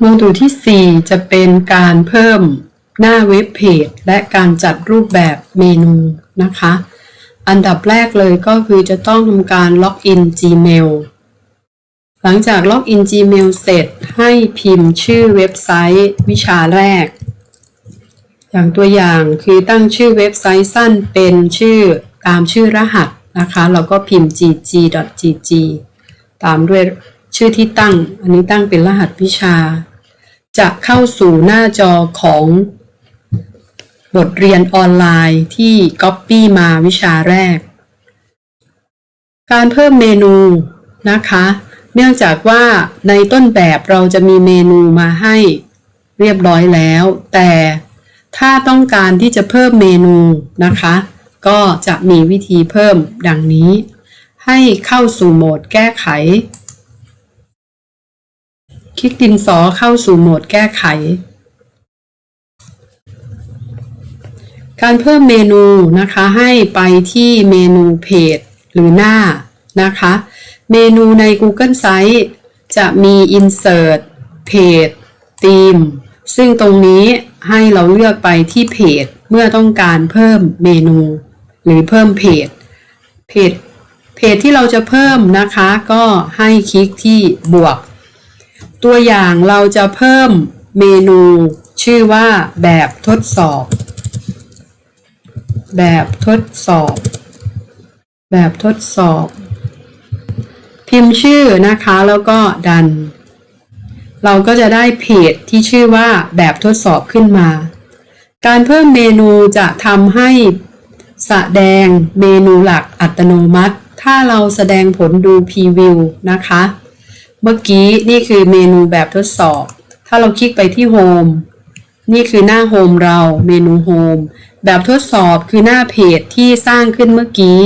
โมดูลที่ 4 จะเป็นการเพิ่มหน้าเว็บเพจและการจัดรูปแบบเมนูนะคะ อันดับแรกเลยก็คือจะต้องทำการล็อกอิน Gmail หลังจากล็อกอิน Gmail เสร็จให้พิมพ์ชื่อเว็บไซต์วิชาแรก อย่างตัวอย่างคือตั้งชื่อเว็บไซต์สั้นเป็นชื่อตามชื่อรหัสนะคะ เราก็พิมพ์ gg.gg ตามด้วย ชื่อที่ตั้ง อันนี้ตั้งเป็นรหัสวิชา จะเข้าสู่หน้าจอของบทเรียนออนไลน์ที่ Copy มาวิชาแรก การเพิ่มเมนูนะคะ เนื่องจากว่าในต้นแบบเราจะมีเมนูมาให้เรียบร้อยแล้ว แต่ถ้าต้องการที่จะเพิ่มเมนูนะคะ ก็จะมีวิธีเพิ่มดังนี้ ให้เข้าสู่โหมดแก้ไข คลิกดินสอเข้าสู่โหมดแก้ไข การเพิ่มเมนูนะคะให้ไปที่เมนูเพจหรือหน้านะคะ เมนูใน Google Site จะมี Insert เพจ Theme ซึ่งตรงนี้ให้เราเลือกไปที่เพจเมื่อต้องการเพิ่มเมนู หรือเพิ่มเพจเพจเพจที่เราจะเพิ่มนะคะ ก็ให้คลิกที่บวก ตัวอย่างเราจะเพิ่มเมนูชื่อว่าแบบทดสอบ แบบทดสอบ แบบทดสอบ พิมพ์ชื่อนะคะแล้วก็ดัน เราก็จะได้เพจที่ชื่อว่าแบบทดสอบขึ้นมา การเพิ่มเมนูจะทำให้แสดงเมนูหลักอัตโนมัติ ถ้าเราแสดงผลดูพรีวิวนะคะ เมื่อกี้นี่คือเมนูแบบทดสอบ ถ้าเราคลิกไปที่โฮมนี่คือหน้าโฮมเราเมนูโฮมแบบทดสอบคือหน้าเพจที่สร้างขึ้นเมื่อกี้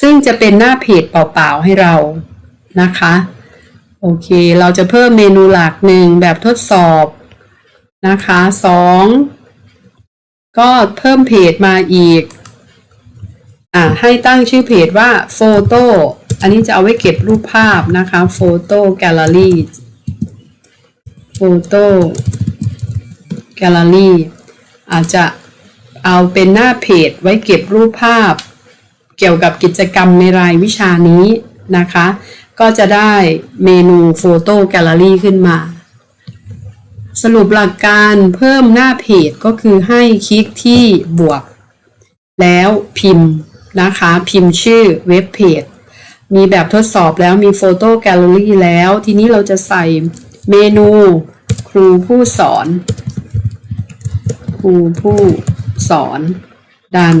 ซึ่งจะเป็นหน้าเพจเปล่าๆให้เรานะคะ โอเค เราจะเพิ่มเมนูหลักหนึ่งแบบทดสอบนะคะสองก็เพิ่มเพจมาอีกอ่าให้ตั้งชื่อเพจว่าโฟโต้ อันนี้จะเอาไว้เก็บรูปภาพนะคะโฟโต้แกลเลอรี่โฟโต้แกลเลอรี่อาจจะเอาเป็นหน้าเพจไว้เก็บรูปภาพ เกี่ยวกับกิจกรรมในรายวิชานี้นะคะ ก็จะได้เมนูโฟโต้แกลเลอรี่ขึ้นมา สรุปหลักการเพิ่มหน้าเพจก็คือให้คลิกที่บวก แล้วพิมพ์นะคะ พิมพ์ชื่อเว็บเพจ มีแบบทดสอบแล้วมีโฟโต้แกลเลอรี่แล้ว ทีนี้เราจะใส่เมนูครูผู้สอน ครูผู้สอนดัน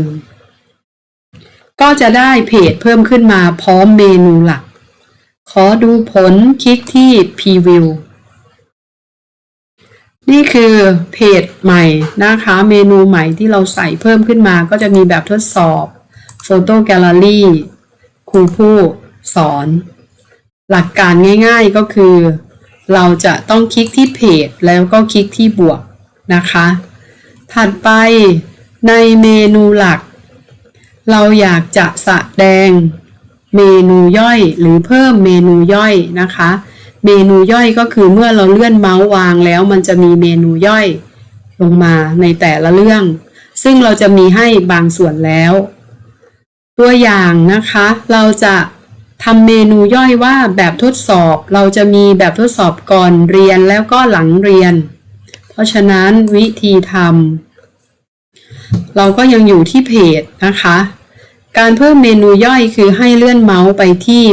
ก็จะได้เพจเพิ่มขึ้นมาพร้อมเมนูหลัก ขอดูผลคลิกที่ Preview นี่คือเพจใหม่นะคะ เมนูใหม่ที่เราใส่เพิ่มขึ้นมาก็จะมีแบบทดสอบโฟโต้แกลเลอรี่ ครูผู้สอน หลักการง่ายๆก็คือ เราจะต้องคลิกที่เพจแล้วก็คลิกที่บวกนะคะ ถัดไปในเมนูหลัก เราอยากจะสะแดงเมนูย่อยหรือเพิ่มเมนูย่อยนะคะ เมนูย่อยก็คือเมื่อเราเลื่อนเมาส์วางแล้วมันจะมีเมนูย่อยลงมาในแต่ละเรื่อง ซึ่งเราจะมีให้บางส่วนแล้ว ตัวอย่างนะคะ เราจะทำเมนูย่อยว่าแบบทดสอบ เราจะมีแบบทดสอบก่อนเรียนแล้วก็หลังเรียน เพราะฉะนั้นวิธีทำเราก็ยังอยู่ที่เพจนะคะ การเพิ่มเมนูย่อยคือให้เลื่อนเมาส์ไปที่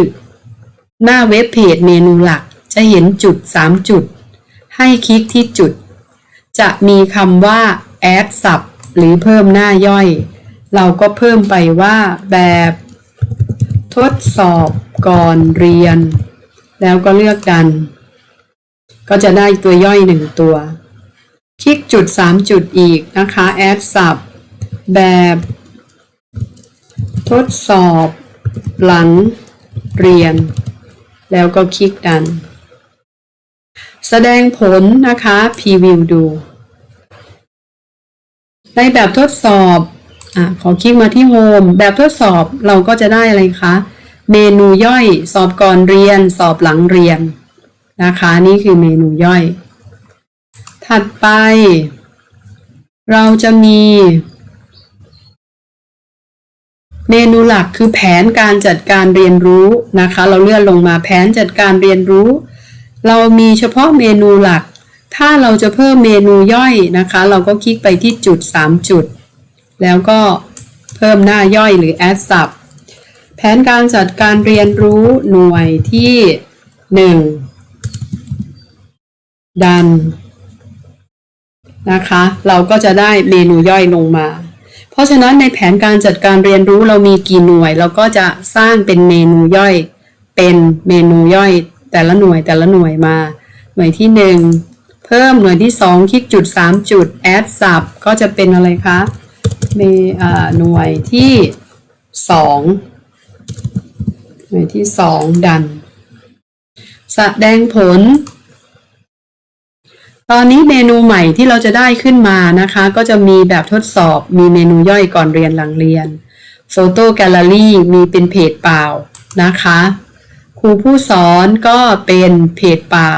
หน้าเว็บเพจเมนูหลัก จะเห็นจุด 3 จุด ให้คลิกที่จุด จะมีคำว่า add sub หรือเพิ่มหน้าย่อย เราก็เพิ่มไปว่าแบบทดสอบก่อนเรียน แล้วก็เลือกดัน ก็จะได้ตัวย่อยหนึ่งตัว คลิกจุด 3 จุดอีกนะคะ add sub แบบทดสอบหลังเรียน แล้วก็คลิกดัน แสดงผลนะคะพรีวิวดู ในแบบทดสอบ อะขอคลิกมาที่โฮมแบบทดสอบเราก็จะได้อะไรคะ เมนูย่อย สอบก่อนเรียน สอบหลังเรียนนะคะ นี่คือเมนูย่อย ถัดไป เราจะมี เมนูหลักคือแผนการจัดการเรียนรู้นะคะ เราเลื่อนลงมาแผนจัดการเรียนรู้ เรามีเฉพาะเมนูหลัก ถ้าเราจะเพิ่มเมนูย่อยนะคะ เราก็คลิกไปที่จุด 3 จุด แล้วก็เพิ่มหน้าย่อยหรือ add sub แผนการจัดการเรียนรู้หน่วยที่ 1 ดัน นะคะ เราก็จะได้เมนูย่อยลงมา เพราะฉะนั้นในแผนการจัดการเรียนรู้เรามีกี่หน่วย เราก็จะสร้างเป็นเมนูย่อย เป็นเมนูย่อย แต่ละหน่วยแต่ละหน่วยมา หน่วยที่หนึ่งเพิ่มหน่วยที่สองคลิกจุดสามจุด add sub ก็จะเป็นอะไรคะ เมอ่าหน่วยที่สองหน่วยที่สองดัน แสดงผล ตอนนี้เมนูใหม่ที่เราจะได้ขึ้นมานะคะ ก็จะมีแบบทดสอบมีเมนูย่อยก่อนเรียนหลังเรียนโฟโต้แกลเลอรี่มีเป็นเพจเปล่านะคะครูผู้สอนก็เป็นเพจเปล่า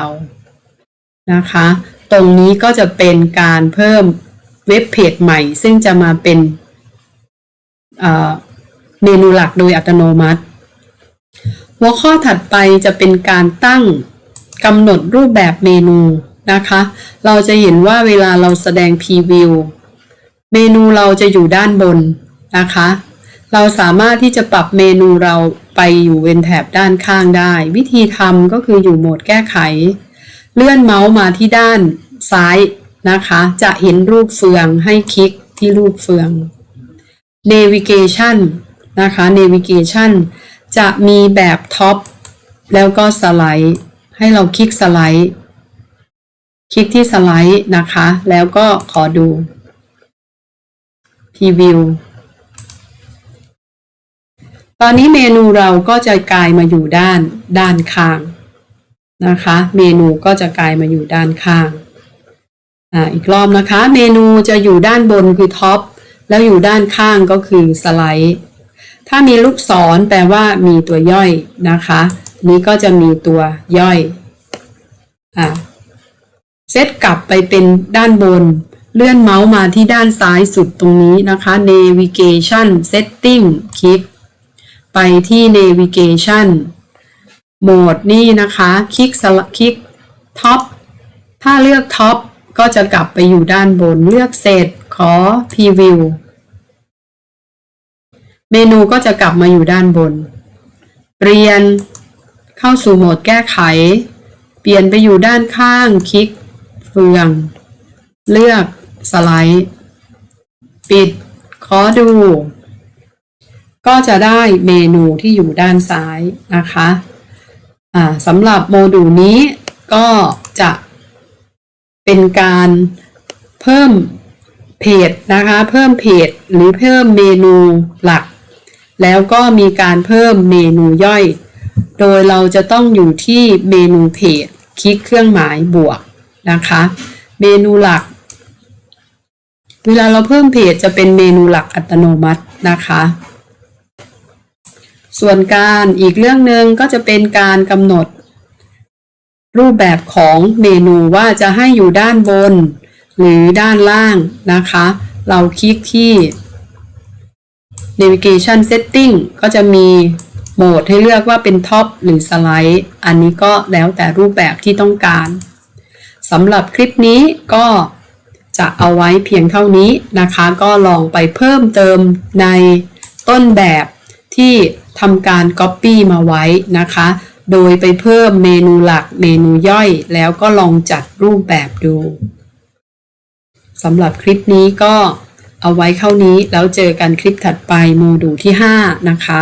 นะคะ ตรงนี้ก็จะเป็นการเพิ่ม เว็บเพจใหม่ ซึ่งจะมาเป็นเมนูหลักโดยอัตโนมัติ หัวข้อถัดไปจะเป็นการตั้งกำหนดรูปแบบเมนูนะคะ เราจะเห็นว่าเวลาเราแสดงพรีวิวเมนูเราจะอยู่ด้านบนนะคะ เราสามารถที่จะปรับเมนูเราไปอยู่เวนแถบด้านข้างได้ วิธีทำก็คืออยู่โหมดแก้ไข เลื่อนเมาส์มาที่ด้านซ้าย นะคะ จะเห็นรูปเฟืองให้คลิกที่รูปเฟือง navigation นะคะ navigation จะมีแบบท็อปแล้วก็สไลด์ให้เราคลิกสไลด์ คลิกที่สไลด์นะคะ แล้วก็ขอดู preview ตอนนี้เมนูเราก็จะกลายมาอยู่ด้านด้านข้างนะคะ เมนูก็จะกลายมาอยู่ด้านข้าง อ่าอีกรอบนะคะ เมนูจะอยู่ด้านบนคือท็อปแล้วอยู่ด้านข้างก็คือสไลด์ถ้ามีลูกศรแปลว่ามีตัวย่อยนะคะ นี้ก็จะมีตัวย่อยอ่าเซตกลับไปเป็นด้านบน เลื่อนเมาส์มาที่ด้านซ้ายสุดตรงนี้นะคะ navigation setting คลิก ไปที่ navigation โหมดนี่นะคะ คลิกคลิกท็อปถ้าเลือกท็อป ก็จะกลับไปอยู่ด้านบนเลือกเสร็จขอ preview เมนูก็จะกลับมาอยู่ด้านบน เปลี่ยนเข้าสู่โหมดแก้ไข เปลี่ยนไปอยู่ด้านข้างคลิกเฟือง เลือกสไลด์ ปิด ขอดู ก็จะได้เมนูที่อยู่ด้านซ้ายนะคะอ่าสำหรับโมดูลนี้ก็จะ เป็นการเพิ่มเพจนะคะ เพิ่มเพจหรือเพิ่มเมนูหลัก แล้วก็มีการเพิ่มเมนูย่อย โดยเราจะต้องอยู่ที่เมนูเพจคลิกเครื่องหมายบวกนะคะ เมนูหลัก เวลาเราเพิ่มเพจจะเป็นเมนูหลักอัตโนมัตินะคะ ส่วนการอีกเรื่องหนึ่งก็จะเป็นการกำหนด รูปแบบของเมนูว่าจะให้อยู่ด้านบน หรือด้านล่างนะคะ เราคลิกที่ navigation setting ก็จะมีโหมดให้เลือกว่าเป็นท็อปหรือสไลด์ อันนี้ก็แล้วแต่รูปแบบที่ต้องการสำหรับคลิปนี้ก็จะเอาไว้เพียงเท่านี้นะคะ ก็ลองไปเพิ่มเติมในต้นแบบที่ทำการ Copy มาไว้นะคะ โดยไปเพิ่มเมนูหลักเมนูย่อยแล้วก็ลองจัดรูปแบบดูสำหรับคลิปนี้ก็เอาไว้เท่านี้แล้วเจอกันคลิปถัดไปโมดูลที่ 5 นะคะ